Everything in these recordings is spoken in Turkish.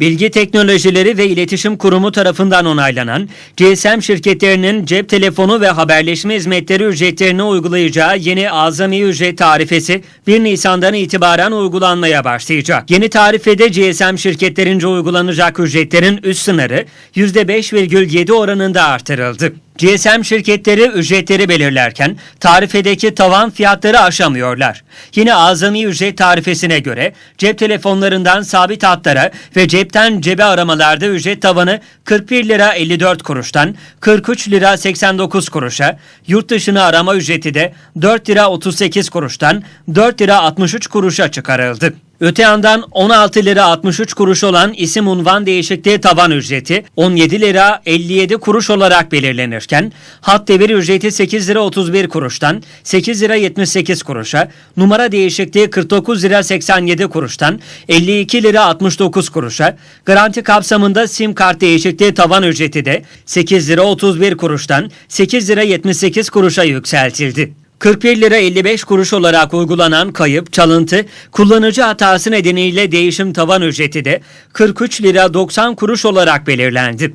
Bilgi Teknolojileri ve İletişim Kurumu tarafından onaylanan GSM şirketlerinin cep telefonu ve haberleşme hizmetleri ücretlerini uygulayacağı yeni azami ücret tarifesi 1 Nisan'dan itibaren uygulanmaya başlayacak. Yeni tarifede GSM şirketlerince uygulanacak ücretlerin üst sınırı %5,7 oranında artırıldı. GSM şirketleri ücretleri belirlerken tarifedeki tavan fiyatları aşamıyorlar. Yine azami ücret tarifesine göre cep telefonlarından sabit hatlara ve cepten cebe aramalarda ücret tavanı 41 lira 54 kuruştan 43 lira 89 kuruşa, yurt dışını arama ücreti de 4 lira 38 kuruştan 4 lira 63 kuruşa çıkarıldı. Öte yandan 16 lira 63 kuruş olan isim unvan değişikliği tavan ücreti 17 lira 57 kuruş olarak belirlenirken hat devir ücreti 8 lira 31 kuruştan 8 lira 78 kuruşa, numara değişikliği 49 lira 87 kuruştan 52 lira 69 kuruşa, garanti kapsamında sim kart değişikliği tavan ücreti de 8 lira 31 kuruştan 8 lira 78 kuruşa yükseltildi. 41 lira 55 kuruş olarak uygulanan kayıp, çalıntı, kullanıcı hatası nedeniyle değişim tavan ücreti de 43 lira 90 kuruş olarak belirlendi.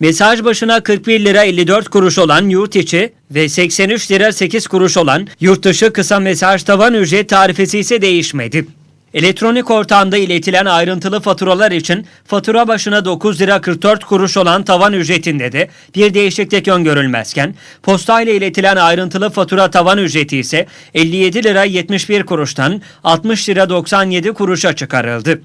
Mesaj başına 41 lira 54 kuruş olan yurt içi ve 83 lira 8 kuruş olan yurt dışı kısa mesaj tavan ücret tarifesi ise değişmedi. Elektronik ortamda iletilen ayrıntılı faturalar için fatura başına 9 lira 44 kuruş olan tavan ücretinde de bir değişiklik öngörülmezken postayla iletilen ayrıntılı fatura tavan ücreti ise 57 lira 71 kuruştan 60 lira 97 kuruşa çıkarıldı.